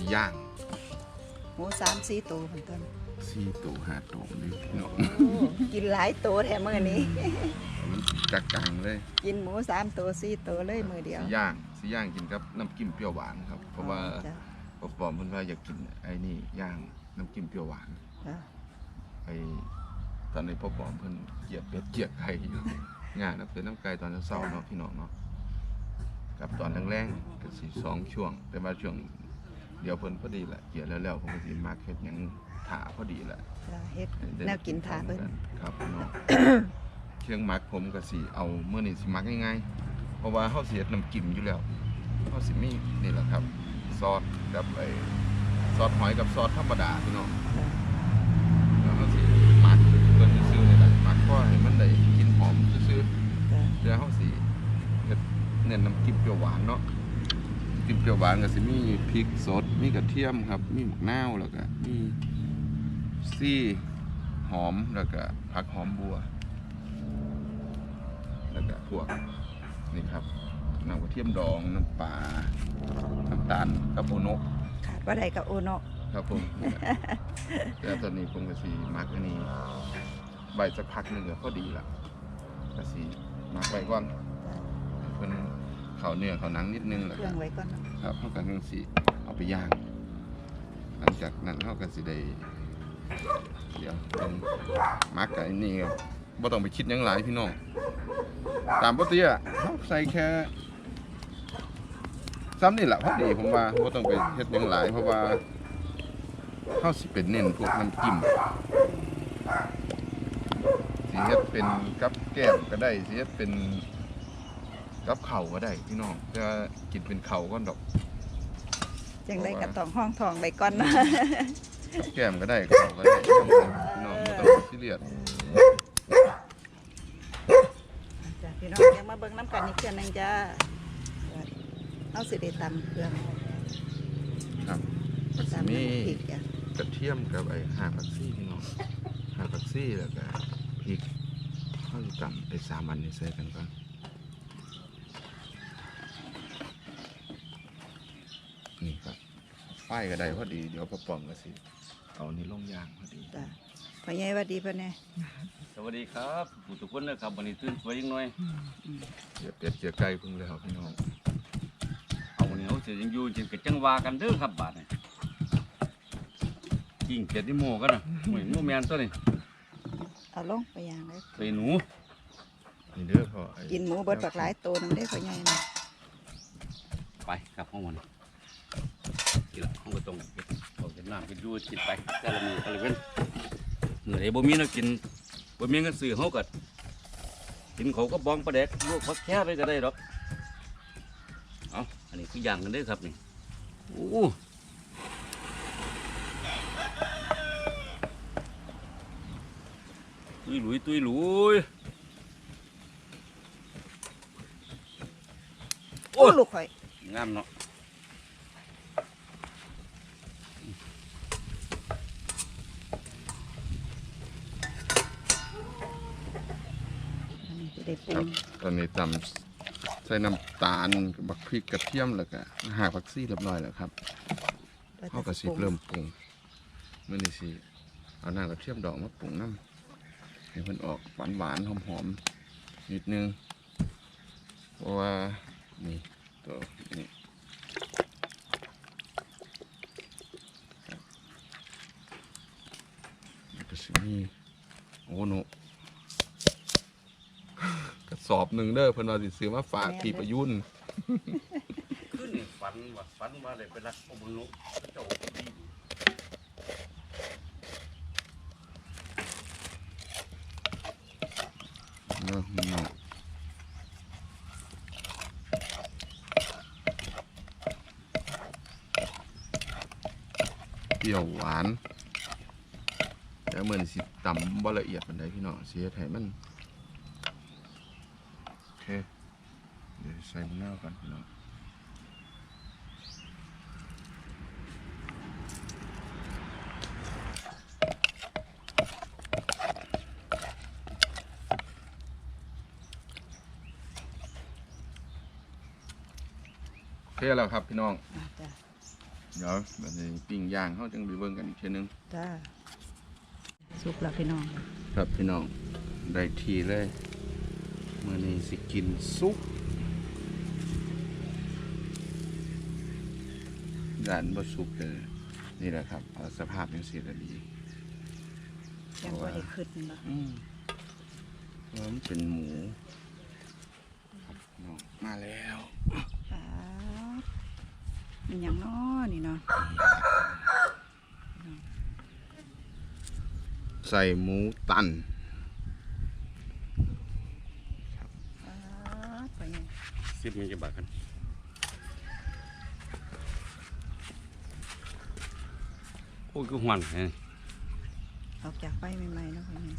สีย่างหมูสามสี่ตัวเหมือนกันสีตูหาตูนี่พี่น้อง กินหลายตัวแถมมือนี้ มันจักกังเลยกินหมูสามตัวสี่ตัวเลยมือเดียวสีย่างสีย่างกินกับน้ำจิ้มเปรี้ยวหวานครับ เพราะว่าจ้ะปอปอมเพิ่นว่าอยากกินไอ้นี่ย่างน้ำจิ้มเปรี้ยวหวานจ้ะไอ้ตอนนี้พ่อปอมเพิ่นเกลียดเป็ดเกลียดไก่อยู่ งานนะเป็นน้ำไก่ตอนเช้าๆเนาะพี่น้องเนาะกับตอนแรงๆก็สิสองช่วง แต่ว่าช่วง เดี๋ยวเพิ่นพอดีแหละเกลียดแล้วๆผมก็สิมาเฮ็ดหยังถาพอดีแหละจ้ะเฮ็ด ได้แนวกินทาเพิ่น ครับพี่น้องเครื่องหมักผมก็สิเอามื้อนี้สิหมักง่ายๆเพราะว่าเฮาสิเฮ็ดน้ำจิ้มอยู่แล้วเฮาสิมีนี่แหละครับ ซอสกับไอ้ซอสหอยกับซอสธรรมดาพี่น้องจ้ะแล้วก็สิหมักเพิ่นซื้อๆนี่แหละหมักก็ให้มันได้กลินหอมซื่อจ้ะๆเดี๋ยวเฮาสิเฮ็ดเน้นน้ำจิ้มเปรี้ยวหวานเนาะน้ำจิ้มเปรี้ยวหวานก็สิมีพริกสด มีกระเทียมครับ มีหมกนาวแล้วก็มีซี่หอมแล้วก็ผักหอมบัว แล้วก็พวกนี่ครับน้ำกระเทียมดองน้ำปลาน้ำตาลกับโอโนะขาดว่าใดกับโอโนะครับผมแล้วตอนนี้ผมก็สีมักอันนี้ใบสักพักหนึ่งก็พอดีละก็สีมักไว้ก่อนเพิ่นเขาเนื้อเขาหนังนิดนึงแหละเครื่องไว้ก่อนเนาะครับเขากันยังสี เอาไปย่าง หลังจากนั้นเขาก็สิได้เดี๋ยวมักกับอันนี้ครับบ่ต้องไปคิดยังหลายพี่น้องตามปกติอะเขาใส่แค่ซ้ำนี่แหละพอดีผมว่าบ่ต้องไปเฮ็ดยังหลายเพราะว่าเข้าสิเป็นเน้นพวกน้ำจิ้มสีเฮ็ดเป็นกับแก้มก็ได้สีเฮ็ดเป็นกับเข่าก็ได้พี่น้องจะกินเป็นเข่าก็ดอก จังได้กระต้องห้องทองไว้ก่อนนะกับแก้มก็ได้กับเขาก็ได้พี่น้องไม่ต้องซีเรียสจ้ะพี่น้องยังมาเบิ่งน้ำกันอีกเทื่อหนึงจ้าเอาสิได้ตำเครื่องครับก็สิตำมีน้ำพริกจ้ะกระเทียมกับไอ้ห่าผักซี่พี่น้องห่าผักซี่แล้วก็พริกข้าวตำไอ้สามอันนี้ใส่กันก่อนครับ ไฟก็ได้พอดี เดี๋ยวพอปอมก็สิเอานี่ลงย่างพอดีจ้ะพ่อใหญ่หวัดดีพ่อแน่สวัสดีครับผู้ทุกคนนะครับวันนี้ตื่นสวยยังหน่อยเดี๋ยวเป็ดเจียไก่เพิ่งแล้วพี่น้องเอาวันนี้เขาจะยังอยู่จินกับจังหวากันเด้อครับบาดนี่จริงเจ็ดนิโมกันนะโอ้ยโมแมนตัวนี้เอาลงไปอย่างเลยใส่หนูนี่เด้อพ่อไอ้กินหมูเบิดบักหลายตัวนึงได้พ่อใหญ่นะไปครับห้องมัน กินละห้องก็ตรงเก็บเอาเก็บน้ำกินดูกินไปแต่ละมือแต่ละเว้นเมื่อไหร่บ่มีเนาะกินบ่มีเงินซื้อเขาก็กินเขาก็บ้องปลาแดกลวกผักแค่ไปก็ได้ดอกเอาอันนี้คืออย่างกันเด้อครับนี่โอ้ตุยหลุยตุยหลุยโอ้ลูกข่อยงามเนาะ อันนี้จะได้ปรุครับงตอนนี้ตำใส่น้ำตาลกับบักพริกกระเทียมแล้วก็ห่าผักซี่เรียบร้อยแล้วครับเขาก็สิเริ่มปรุงเมื่อนี้สิเอาหน้ากระเทียมดอกมาปรุงน้ำให้มันออกหวานหวานๆหอมหอมๆนิดนึงเพราะว่านี่ตัวนี่ครับแล้วก็สิมีโอ้โน กระสอบหนึ่งเด้อเพิ่นว่าสิซื้อมาฝากพี่ประยุนขึ้นนี่ฝันว่าฝันว่าได้ไปรักพ่อบุญลุเจ้าดีเนาะมันเนาะเปรี้ยวหวานแล้วเหมือนสิตำบ่ละเอียดปานใดพี่น้องเสียให้มันโอ เค เดี๋ยวใส่มะนาวกันเนาะโอเคแล้วครับพี่น้อง อะะเดี๋ยวแบบนี้ปิ้งย่างเขาจังไปเวิร์กันอีกเทีนึง จ้าสุกแล้วพี่น้อง ครับพี่น้อง ได้ทีเลย มื่อนี้สิกินซุปด่านบ่ซุปเลยนี่แหละครับเอาสภาพยังสีละดียังบ่ได้ขึ้นเนาะอืมเพราะมันเป็นหมูครับพี่น้องมาแล้วป๊าดมันหยังน้อนี่เนาะใส่หมูตัน ป๊าดไปไง สิบมีจะบาทกันโอ้ยคือหวันแฮะออกจากไฟใหม่ๆเนาะไปไง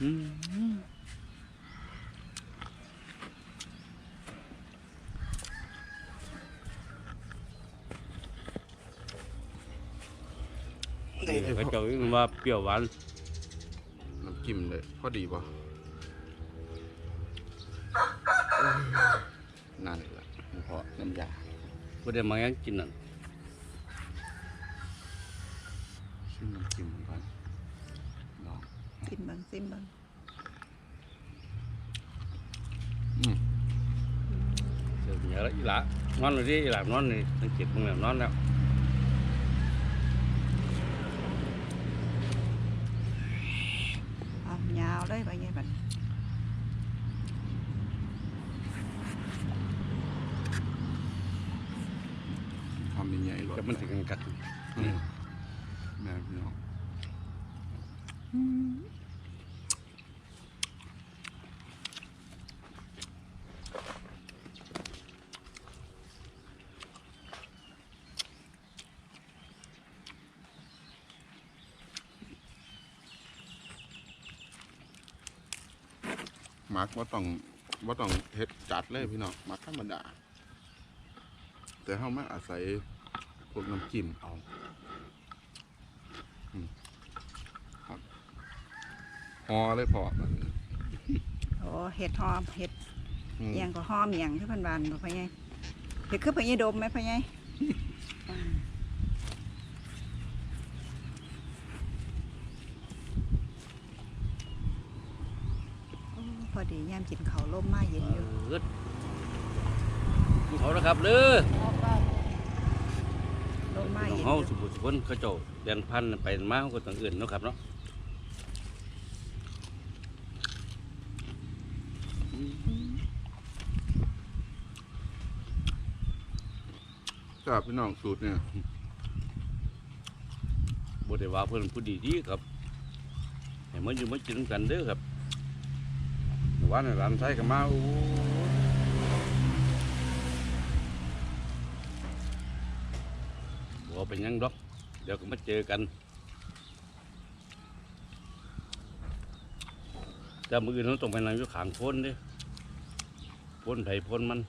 อืมนี่เขาเจ้าว่าเปรี้ยวหวานน้ำ จิ้มเลยพอดีป่ะนั่นแหละเพราะน้ำยาบ่ได้มายังกินนั่นชิมน้ำจิ้มก่อนลองซิมเบังซิมเบังอืมเสียเหนียวแล้วอีหลานอนเลยดิอีหลานอนนี่สังเกตมึงแล้วนอนแล้ว เอายาวเลยไปไงบัด ทำเป็น ใหญ่รสกับมันถึงกันกัดอืมแม่พี่น้องอืมมักว่าต้องว่าต้องเฮ็ดจัดเลยพี่น้องมักธรรมดา แต่เขามาอาศัย พวกน้ำจิ้มเอาอืมครับฮอเลยพอแบบนี้โอ้เห็ดหอมเห็ดอืมเอียงก็หอมเอียงคือเพันบานบ่ไปไงเห็ดคือไปไงดมไหมไปไงโอ้พอดีย่ามกินเขาวล่มมาเย็นอยู่เอิดกินเขาแล้วครับเด้อ ล่มมาเย็นอเฮายู่สุบุสุคนเขาเจ้าเรียนพันธุ์ไปมาเขาก็ต้องอื่นเนาะครับเนาะก็พี่น้องสูตรเนี่ยบ่ได้ว่าเพิ่นผู้ดีดีครับให้มันอยู่มากินกันเด้อครับเมื่อวานนร้านไทยก็มาโอ้ บ่เป็นยังดอก เดี๋ยวก็มาเจอกันแต่มืออื่นเราต้องไปนั่งอยู่ขางพ้นดิพ้นไผพ้นมัน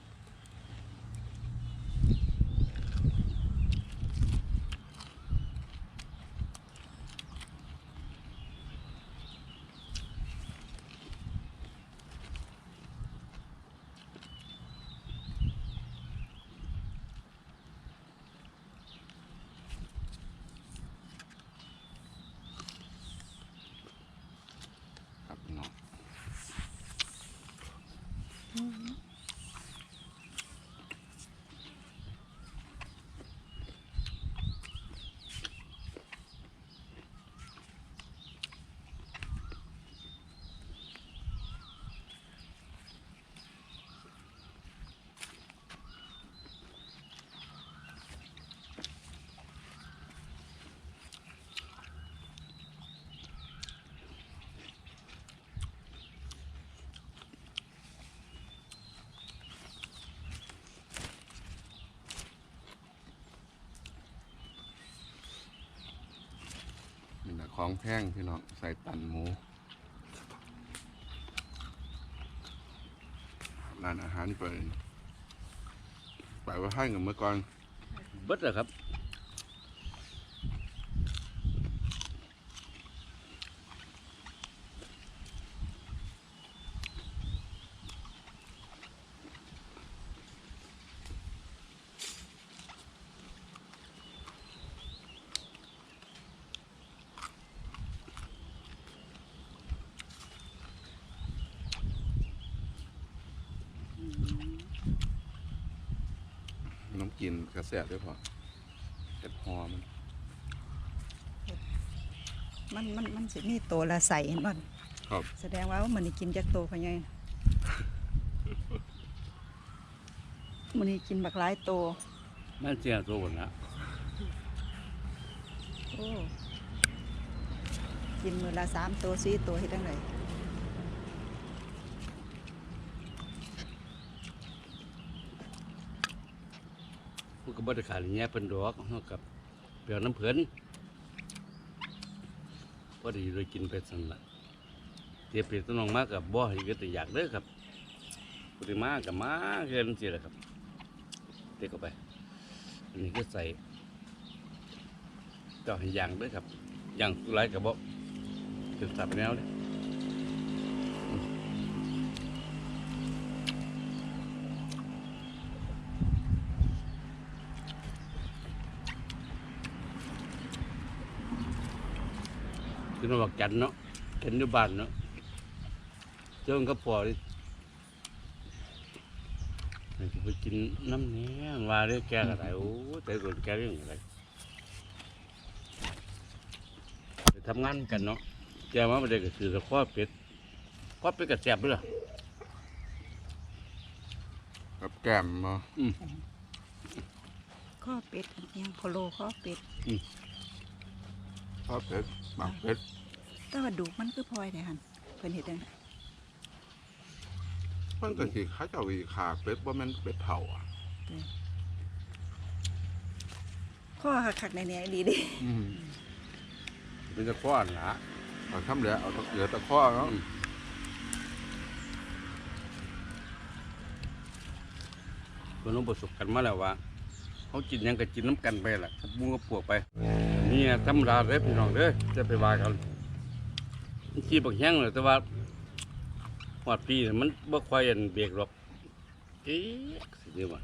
ของแพงพี่น้องใส่ตันหมูร้านอาหารเปิดไปว่าให้กับเมื่อก่อนเบิดเหรอครับ แสด้วยพอเห็ดหอมันมันมันมันสิมีตัวละใสเห็นบ่ครับแสดงว่ามันนี่กินจากโตพะไงมันนี่กินบักหลายโตมันเสียตัวหมดนะโอ้กินมือละสามตัวสี่ตัวเฮ็ดจังได ก็บ่ได้ขายอย่างเงี้เป็นดอกเฮากับเปลียวน้ำเพิ่นพอดีเลยกินไปสั่นละเจ็บเปียกตัวน้องมากกับบ่ให้ก็แต่อยากเด้อครับปริมากับมาเกินสิแหละครับเด็กเข้าไป อันนี้ก็ใส่ก็ให้ย่างเด้วยครับย่างตัวไรกับบ่ถึงสับแนวเลย คือน้องบอกจันเนาะเห็นอยู่บ้านเนาะเจ้ามันก็พอเลยจะไปกินน้ำเนี้ยว่าเรื่องแกกอะไรโอ้แต่คนแกเรื่องอะไรไปทำงานกันเนาะแกมาประเด็นก็คือกับข้อเป็ดข้อเป็ดกับแซ่บด้วยเหรอกับแก้มมาข้อเป็ดอันเอียงโพโลข้อเป็ด ทอดเผ็ดหมักเผ็ดแต่ว่าดูกมันคือพลอยได้หั่นเพิ่นเฮ็ดจังไดมันก็สิเขาเจ้าอีขาเป็ดว่ามันเป็ดเผาอะข้อคักๆในนี้ดีเดิอืมเป็นตะก้อนละเอาทำเหลือเอาตะเหลือตะข้อเนาะคนน้องประสบกันมาแล้วว่าเขากินหยังก็กินน้ำกันไปแหละกับมูกับพวกไป นี่ธรรมดาเลยพี่น้องเด้อจะไปว่ากันขี้บักแห้งเลยแต่ว่าหอดปีมันบ่ค่อยอันเบรกหรอกเอ๊ะสิเดียวมา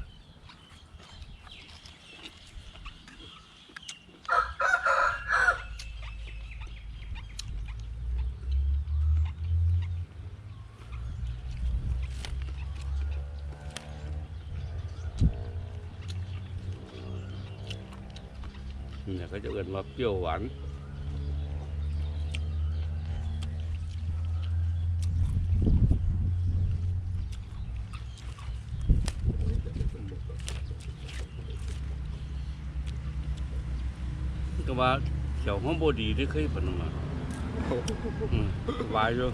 เนี่ยก็จะเอิ้นว่าเปรี้ยวหวานก็ว่าเขียวห้องบดีที่เคยผนมาอืมว่าอยู่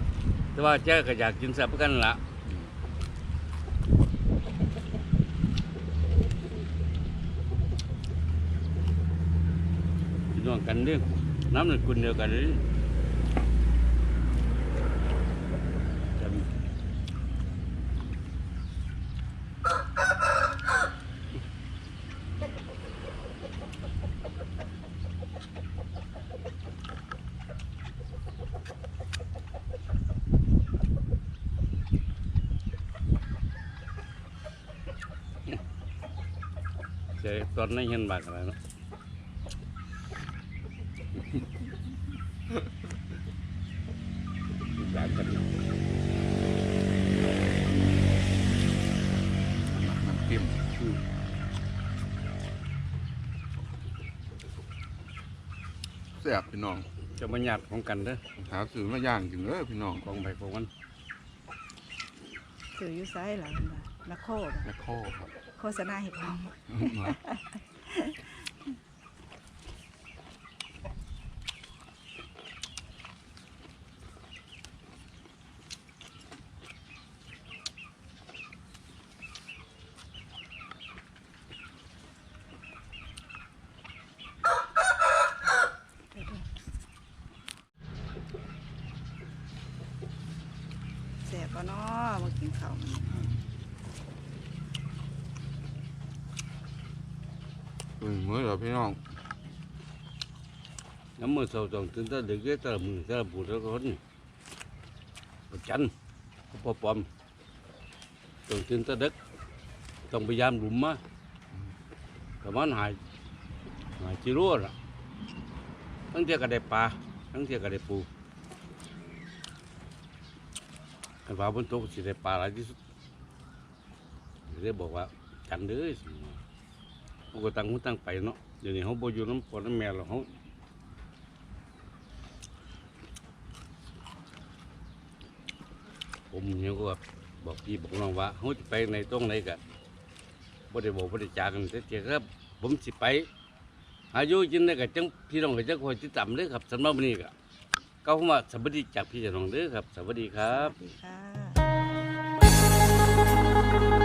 แต่ว่าแจ้ก็อยากกินแซ่บกันละพี่น้อง กันเด้องน้ำหนึ่งกุนเดียวกันเลยตอนนี้เห็นบากอะไรเนาะอยากกันน้ำจิ้มแซ่บพี่น้อง จะมาหยาดของกันเด้อหาซื้อมาย่างกินเลยพี่น้องกองไปกองมันซื้ออยู่ไสล่ะเพิ่นว่าละโคบ่และข้อครับโฆษณาให้พร้อมแซ่บบ่เนาะมากินข้าวมัน อืมมื้อเดียวพี่น้องน้ำมือเสาต้องตื่นแต่ดึกเด้อแต่ละมือแต่ละบูดแต่ละคนประจันก็พอปลอมต้องตื่นแต่ดึกต้องพยายามหลุมมาประมาณหายหายจิรัวล่ะทั้งเที่ยก็ได้ปลาทั้งเที่ยก็ได้ปูกันว่าบนโต๊ะสิได้ปลาหลายที่สุดเลยบอกว่าจันเด้อสิ เขาก็ตั้งหูตั้งไปเนาะเดี๋ยวนี้เขาบอยู่น้ำพ่อน้ำแม่หรอกเขาผมเฮียก็บอกพี่บอกน้องว่าเขาจะไปในตรงไหนกันบ่ได้บอกบ่ได้จากันแต่เจ้าครับผมสิไป อายุจินได้กับจังพี่น้องกับจังคอยติดตามเด้อครับสำหรับวันนี้ก็ก็ผมว่าสวัสดีจากพี่น้องเด้อครับ สวัสดีครับ สวัสดีค่ะ